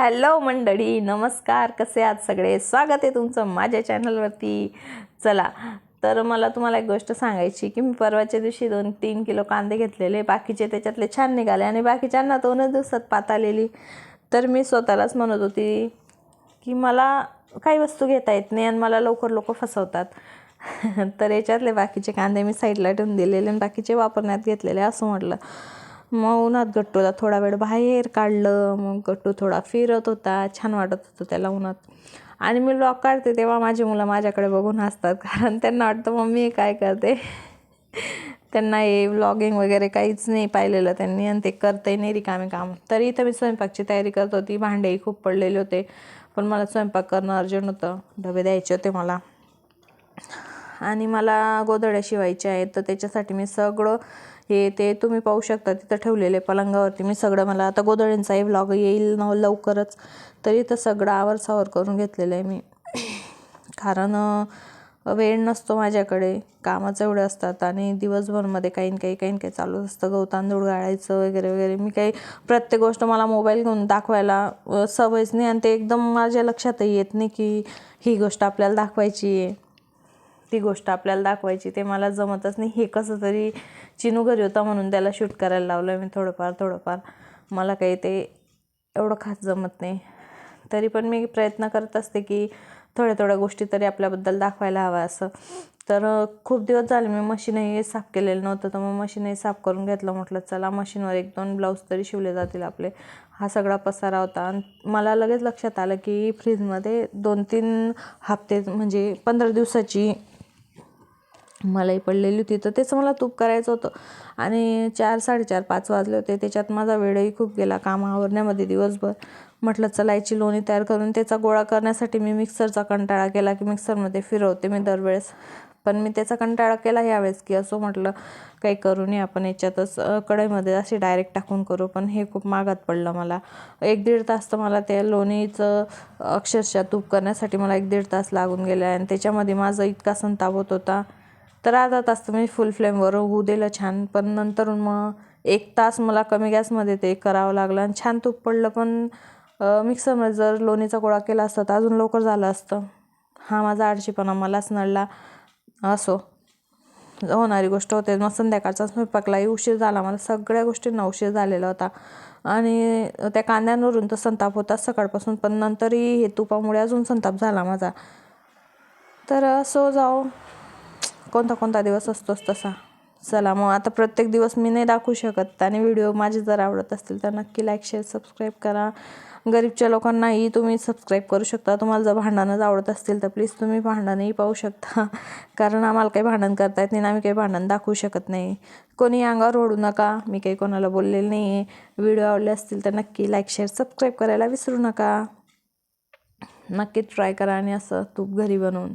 Hello मंडळी नमस्कार. कसे आहात सगळे? स्वागत आहे तुमचं माझ्या चॅनलवरती. चला तर मला तुम्हाला एक गोष्ट सांगायची की मी परवाच्या दिवशी दोन तीन किलो कांदे घेतलेले बाकीचे त्याच्यातले छान निघाले आणि बाकीच्यांना दोनच दिवसात पात आलेली. तर मी स्वतःलाच म्हणत होती की मला काही वस्तू घेता येत नाही आणि मला लवकर लोक फसवतात. तर याच्यातले बाकीचे कांदे मी साईडला ठेवून दिलेले आणि बाकीचे वापरण्यात घेतलेले असं म्हटलं. मग उन्हात गट्टूला थोडा वेळ बाहेर काढलं मग गट्टू थोडा फिरत होता छान वाटत होतं त्याला उन्हात. आणि मी लॉक काढते तेव्हा माझी मुलं माझ्याकडे बघून हसतात कारण त्यांना वाटतं मम्मी हे काय करते? त्यांना हे व्लॉगिंग वगैरे काहीच नाही पाहिलेलं त्यांनी आणि ते करते नाही रिकामे काम. तरी इथं मी स्वयंपाकची तयारी करत होती भांडेही खूप पडलेले होते पण मला स्वयंपाक करणं अर्जंट होतं डबे द्यायचे होते मला. आणि मला गोधड्या शिवायच्या आहेत तर त्याच्यासाठी मी सगळं हे ते तुम्ही पाहू शकता तिथं ठेवलेले पलंगावरती. मी सगळं मला आता गोधड्यांचाही व्लॉग येईल न लवकरच. तरी तर सगळं आवरसावर करून घेतलेलं आहे मी. कारण वेळ नसतो माझ्याकडे. कामाचं एवढे असतात आणि दिवसभरमध्ये काही ना काही काही ना काही चालू असतं. गहू तांदूळ गाळायचं वगैरे वगैरे. मी काही प्रत्येक गोष्ट मला मोबाईल घेऊन दाखवायला सवयच नाही. आणि ते एकदम माझ्या लक्षातही येत नाही की ही गोष्ट आपल्याला दाखवायची आहे. ती गोष्ट आपल्याला दाखवायची ते मला जमतच नाही. हे कसं तरी चिनू घरी होता म्हणून त्याला शूट करायला लावलं मी थोडंफार थोडंफार. मला काही ते एवढं खास जमत नाही. तरी पण मी प्रयत्न करत असते की थोड्या थोड्या गोष्टी तरी आपल्याबद्दल दाखवायला हव्या असं. तर खूप दिवस झाले मी मशीनही साफ केलेलं नव्हतं तर मग मशीनही साफ करून घेतलं. म्हटलं चला मशीनवर एक दोन ब्लाऊज तरी शिवले जातील आपले. हा सगळा पसारा होता. आणि मला लगेच लक्षात आलं की फ्रीजमध्ये दोन तीन हप्ते म्हणजे पंधरा दिवसाची मलाई पडलेली होती. तर तेच मला तूप करायचं होतं. आणि चार साडेचार पाच वाजले होते. त्याच्यात माझा वेळही खूप गेला. काम आवरण्यामध्ये दिवसभर. म्हटलं चला याची लोणी तयार करून त्याचा गोळा करण्यासाठी मी मिक्सरचा कंटाळा केला की मिक्सरमध्ये फिरवते मी दरवेळेस. पण मी त्याचा कंटाळा केला यावेळेस की असं म्हटलं काही करू नये आपण याच्यातच कढईमध्ये असे डायरेक्ट टाकून करू. पण हे खूप मागात पडलं मला. एक दीड तास तर मला त्या लोणीचं अक्षरशः तूप करण्यासाठी मला एक दीड तास लागून गेला आणि त्याच्यामध्ये माझा इतका संताप होत होता. तर अर्धा तास तर मी फुल फ्लेमवर होऊ दिलं छान. पण नंतर मग एक तास मला कमी गॅसमध्ये ते करावं लागलं आणि छान तूप पडलं पण मिक्सरमध्ये जर लोणीचा गोळा केला असता तर अजून लवकर झालं असतं. हा माझा आळशीपणा मलाच नडला. असो. होणारी गोष्ट होते. मग संध्याकाळचा स्वयंपाकलाही उशीर झाला. मला सगळ्या गोष्टींना उशीर झालेला होता. आणि त्या कांद्यांवरून तर संताप होता सकाळपासून पण नंतरही हे तुपामुळे अजून संताप झाला माझा. तर असो जाओ. कोणता कोणता दिवस असतोच तसा. चला मग आता प्रत्येक दिवस मी नाही दाखवू शकत आणि व्हिडिओ माझे जर आवडत असतील तर नक्की लाईक शेअर सबस्क्राईब करा. गरीबच्या लोकांनाही तुम्ही सबस्क्राईब करू शकता. तुम्हाला जर भांडणच आवडत असतील तर प्लीज तुम्ही भांडणही पाहू शकता. कारण आम्हाला काही भांडण करता येत नाही आम्ही काही भांडण दाखवू शकत नाही. कोणी अंगावर ओढू नका. मी काही कोणाला बोललेलं नाही आहे व्हिडिओ आवडले असतील तर नक्की लाईक शेअर सबस्क्राईब करायला विसरू नका. नक्की ट्राय करा आणि असं तूप घरी बनवून.